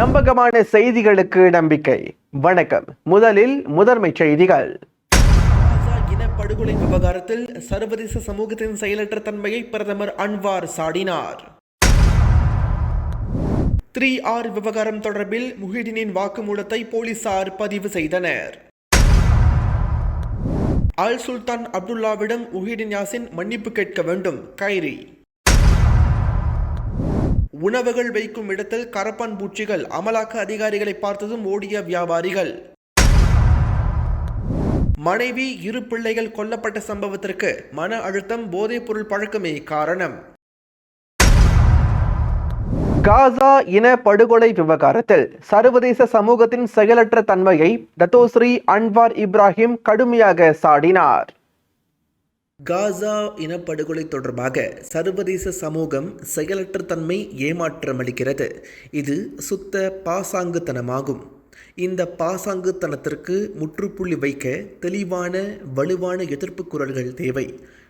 நம்பகமான செய்திகளுக்கு நம்பிக்கை. வணக்கம். முதலில் முதன்மை செய்திகள். காசா இனப்படுகொலை விவகாரத்தில் சர்வதேச சமூகத்தின் செயலற்ற தன்மையை பிரதமர் அன்வார் சாடினார். த்ரீ ஆர் விவகாரம் தொடர்பில் முஹிடினின் வாக்குமூலத்தை போலீசார் பதிவு செய்தனர். அல் சுல்தான் அப்துல்லாவிடம் முஹிடின் யாசின் மன்னிப்பு கேட்க வேண்டும். கைரி. உணவுகள் வைக்கும் இடத்தில் கரப்பான் பூச்சிகள் அமலாக்க அதிகாரிகளை பார்த்ததும் ஓடிய வியாபாரிகள். மனைவி இரு பிள்ளைகள் கொல்லப்பட்ட சம்பவத்திற்கு மன அழுத்தம் போதைப்பொருள் பழக்கமே காரணம். காசா இன படுகொலை விவகாரத்தில் சர்வதேச சமூகத்தின் செயலற்ற தன்மையை டத்தோஸ்ரீ அன்வார் இப்ராஹிம் கடுமையாக சாடினார். காசா இனப்படுகொலை தொடர்பாக சர்வதேச சமூகம் செயலற்ற தன்மை ஏமாற்றமளிக்கிறது. இது சுத்த பாசாங்குத்தனமாகும். இந்த பாசாங்குத்தனத்திற்கு முற்றுப்புள்ளி வைக்க தெளிவான வலுவான எதிர்ப்பு குரல்கள் தேவை.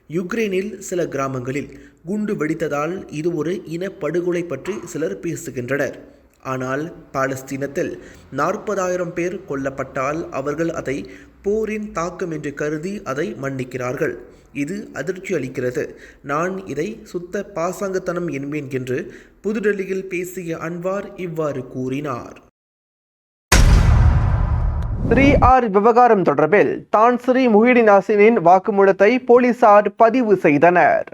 யுக்ரைனில் சில கிராமங்களில் குண்டு வெடித்ததால் இது ஒரு இனப்படுகொலை பற்றி சிலர் பேசுகின்றனர். ஆனால் பாலஸ்தீனத்தில் நாற்பதாயிரம் பேர் கொல்லப்பட்டால் அவர்கள் அதை போரின் தாக்கம் என்று கருதி அதை மன்னிக்கிறார்கள். இது அதிர்ச்சி அளிக்கிறது. நான் இதை சுத்த பாசாங்கத்தனம் என்பேன் என்று புதுடெல்லியில் பேசிய அன்வார் இவ்வாறு கூறினார். ஸ்ரீ ஆர் விவகாரம் தொடர்பில் தான் ஸ்ரீ முஹிடின் யாசினின் வாக்குமூலத்தை போலீசார் பதிவு செய்தனர்.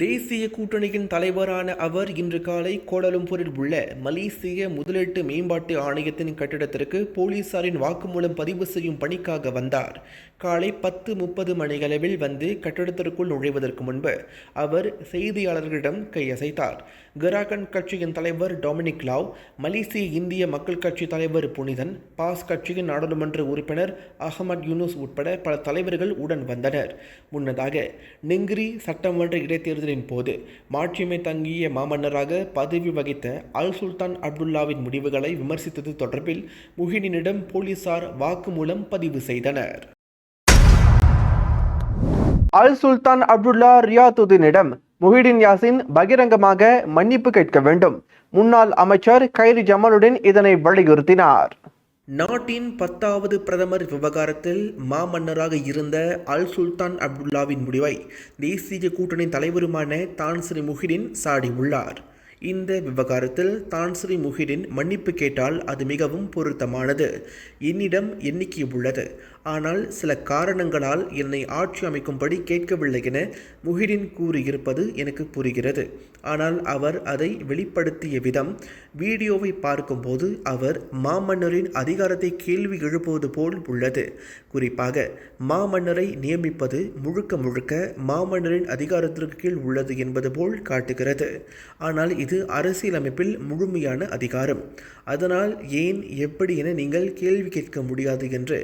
தேசிய கூட்டணியின் தலைவரான அவர் இன்று காலை கோலாலம்பூரில் உள்ள மலேசிய முதலீட்டு மேம்பாட்டு ஆணையத்தின் கட்டிடத்திற்கு போலீசாரின் வாக்குமூலம் பதிவு செய்யும் பணிக்காக வந்தார். காலை பத்து முப்பது மணியளவில் வந்து கட்டிடத்திற்குள் நுழைவதற்கு முன்பு அவர் செய்தியாளர்களிடம் கையசைத்தார். கராகன் கட்சியின் தலைவர் டொமினிக் லாவ் மலேசிய இந்திய மக்கள் கட்சி தலைவர் புனிதன் பாஸ் கட்சியின் நாடாளுமன்ற உறுப்பினர் அகமது யூனுஸ் உட்பட பல தலைவர்கள் உடன் வந்தனர். முன்னதாக நெங்கிரி சட்டமன்ற இடைத்தேர்தலின் போது மாட்சிமை தங்கிய மாமன்னராக பதவி வகித்த அல் சுல்தான் அப்துல்லாவின் முடிவுகளை விமர்சித்தது தொடர்பில் முஹினினிடம் போலீசார் வாக்குமூலம் பதிவு செய்தனர். அல் சுல்தான் அப்துல்லா ரியாத்துதீனிடம் முஹிடின் யாசின் பகிரங்கமாக மன்னிப்பு கேட்க வேண்டும். முன்னாள் அமைச்சர் கைரி ஜமாலுடன் இதனை வலியுறுத்தினார். நாட்டின் பத்தாவது பிரதமர் விவகாரத்தில் மாமன்னராக இருந்த அல் சுல்தான் அப்துல்லாவின் முடிவை தேசிய கூட்டணி தலைவருமான தான்சிரி முஹிடின் சாடியுள்ளார். இந்த விவகாரத்தில் தான்ஸ்ரீ முஹிடின் மன்னிப்பு கேட்டால் அது மிகவும் பொருத்தமானது. என்னிடம் எண்ணிக்கை உள்ளது. ஆனால் சில காரணங்களால் என்னை ஆட்சி அமைக்கும்படி கேட்கவில்லை என முஹிடின் கூறியிருப்பது எனக்கு புரிகிறது. ஆனால் அவர் அதை வெளிப்படுத்திய விதம் வீடியோவை பார்க்கும்போது அவர் மாமன்னரின் அதிகாரத்தை கேள்வி எழுப்புவது போல் உள்ளது. குறிப்பாக மாமன்னரை நியமிப்பது முழுக்க முழுக்க மாமன்னரின் அதிகாரத்திற்கு கீழ் உள்ளது என்பது போல் காட்டுகிறது. ஆனால் இது அரசியலமைப்பில் முழுமையான அதிகாரம். அதனால் ஏன் எப்படி என நீங்கள் கேள்வி கேட்க முடியாது என்று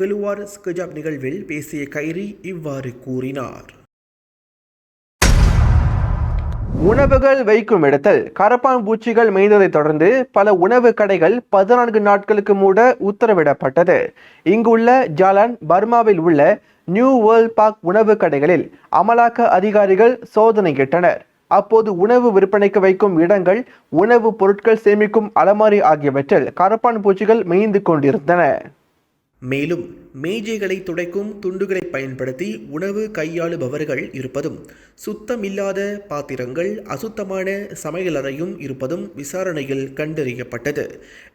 கெலுவார் ஸ்கஜாப் நிகழ்வில் பேசிய கைரி இவ்வாறு கூறினார். உணவுகள் வைக்கும் இடத்தில் கரப்பான் பூச்சிகள் மேய்ந்ததைத் தொடர்ந்து பல உணவு கடைகள் பதினான்கு நாட்களுக்கு மூட உத்தரவிடப்பட்டது. இங்குள்ள ஜாலான் பர்மாவில் உள்ள நியூ வேர்ல்ட் பார்க் உணவு கடைகளில் அமலாக்க அதிகாரிகள் சோதனையிட்டனர் அப்போது உணவு விற்பனைக்கு வைக்கும் இடங்கள் உணவு பொருட்கள் சேமிக்கும் அலமாரி ஆகியவற்றில் கரப்பான் பூச்சிகள் மேய்ந்து கொண்டிருந்தன. மேலும் மேஜைகளை துடைக்கும் துண்டுகளை பயன்படுத்தி உணவு கையாளுபவர்கள் இருப்பதும் சுத்தமில்லாத பாத்திரங்கள் அசுத்தமான சமையலறையும் இருப்பதும் விசாரணையில் கண்டறியப்பட்டது.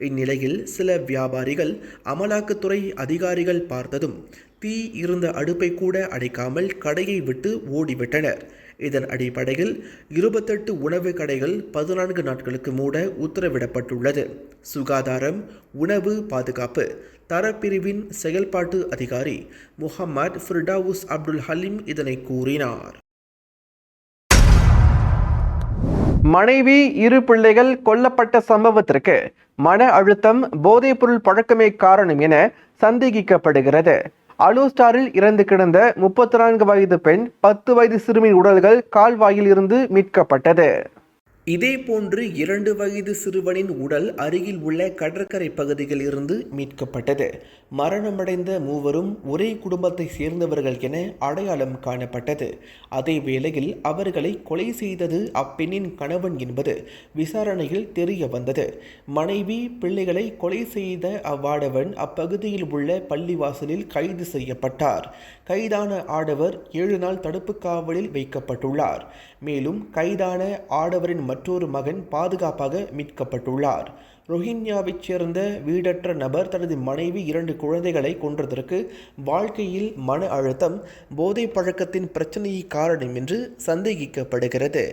இந்நிலையில் சில வியாபாரிகள் அமலாக்கத்துறை அதிகாரிகள் பார்த்ததும் தீ இருந்த அடுப்பை கூட அடைக்காமல் கடையை விட்டு ஓடிவிட்டனர். இதன் அடிப்படையில் இருபத்தெட்டு உணவு கடைகள் பதினான்கு நாட்களுக்கு மூட உத்தரவிடப்பட்டுள்ளது. சுகாதாரம் உணவு பாதுகாப்பு. தரப்பிரிவின் செயல்பாட்டு அதிகாரி முகமது ஃபிர்டாவுஸ் அப்துல் ஹலீம் இதனை கூறினார். மனைவி இரு பிள்ளைகள் கொல்லப்பட்ட சம்பவத்திற்கு மன அழுத்தம் போதைப்பொருள் பழக்கமே காரணம் என சந்தேகிக்கப்படுகிறது. அலோஸ்டாரில் இறந்து கிடந்த முப்பத்தி நான்கு வயது பெண் பத்து வயது சிறுமியின் உடல்கள் கால்வாயில் இருந்து மீட்கப்பட்டது. இதேபோன்று இரண்டு வயது சிறுவனின் உடல் அருகில் உள்ள கடற்கரை பகுதியில் இருந்து மீட்கப்பட்டது. மரணமடைந்த மூவரும் ஒரே குடும்பத்தை சேர்ந்தவர்கள் என அடையாளம் காணப்பட்டது. அதே வேளையில் அவர்களை கொலை செய்தது அப்பெண்ணின் கணவன் என்பது விசாரணையில் தெரிய வந்தது. மனைவி பிள்ளைகளை கொலை செய்த அவ்வாடவன் அப்பகுதியில் உள்ள பள்ளிவாசலில் கைது செய்யப்பட்டார். கைதான ஆடவர் ஏழு நாள் தடுப்பு காவலில் வைக்கப்பட்டுள்ளார். மேலும் கைதான ஆடவரின் மற்றொரு மகன் பாதுகாப்பாக மீட்கப்பட்டுள்ளார். ரோஹிங்யாவைச் சேர்ந்த வீடற்ற நபர் தனது மனைவி இரண்டு குழந்தைகளை கொன்றதற்கு வாழ்க்கையில் மன அழுத்தம் போதை பழக்கத்தின் பிரச்சனையை காரணம் என்று சந்தேகிக்கப்படுகிறது.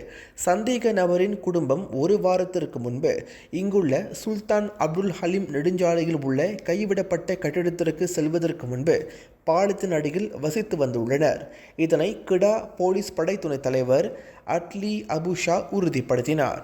சந்தேக நபரின் குடும்பம் ஒரு வாரத்திற்கு முன்பு இங்குள்ள சுல்தான் அப்துல் ஹலீம் நெடுஞ்சாலையில் உள்ள கைவிடப்பட்ட கட்டிடத்திற்கு செல்வதற்கு முன்பு பாலத்தின் அடியில் வசித்து வந்துள்ளனர். இதனை கிடா போலீஸ் படை துணைத் தலைவர் அட்லி அபுஷா உறுதிப்படுத்தினார்.